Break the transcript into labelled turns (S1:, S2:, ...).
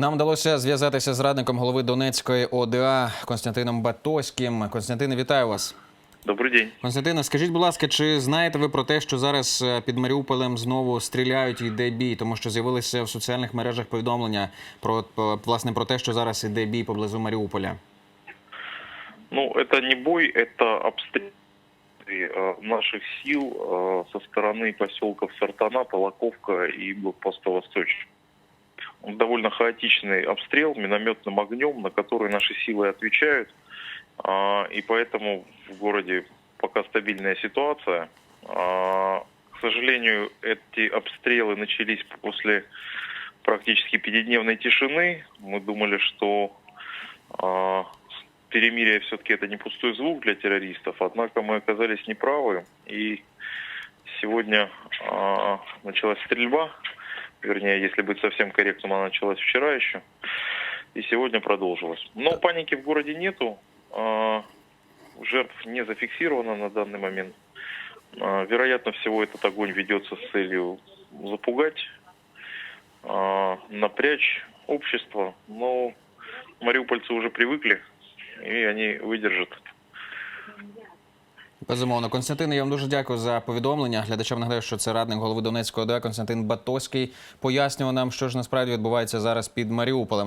S1: Нам вдалося зв'язатися з радником голови Донецької ОДА Константином Батоським. Константине, вітаю вас.
S2: Добрый день.
S1: Константине, скажіть, будь ласка, чи знаєте ви про те, що зараз е, під Маріуполем знову стріляють і йде бій? Тому що з'явилися в соціальних мережах повідомлення про по- власне про те, що зараз іде бій поблизу Маріуполя.
S2: Ну, это не бой, это обстрел э, наших сил э, со стороны поселков Сартана, Толоковка и блокпоста Восточный. Довольно хаотичный обстрел минометным огнем, на который наши силы отвечают. А, И поэтому в городе пока стабильная ситуация. А, К сожалению, эти обстрелы начались после практически пятидневной тишины. Мы думали, что а, перемирие все-таки это не пустой звук для террористов, однако мы оказались неправы. И сегодня началась стрельба, вернее, если быть совсем корректным, она началась вчера еще, и сегодня продолжилась. Но паники в городе нету, а, жертв не зафиксировано на данный момент. А, Вероятно всего этот огонь ведется с целью запугать, а, напрячь общество, но мариупольцы уже привыкли, и они выдержат.
S1: Безумовно, Константине, я вам дуже дякую за повідомлення. Глядачам нагадаю, що це радник голови Донецької ОДА Константин Батоський пояснював нам, що ж насправді відбувається зараз під Маріуполем.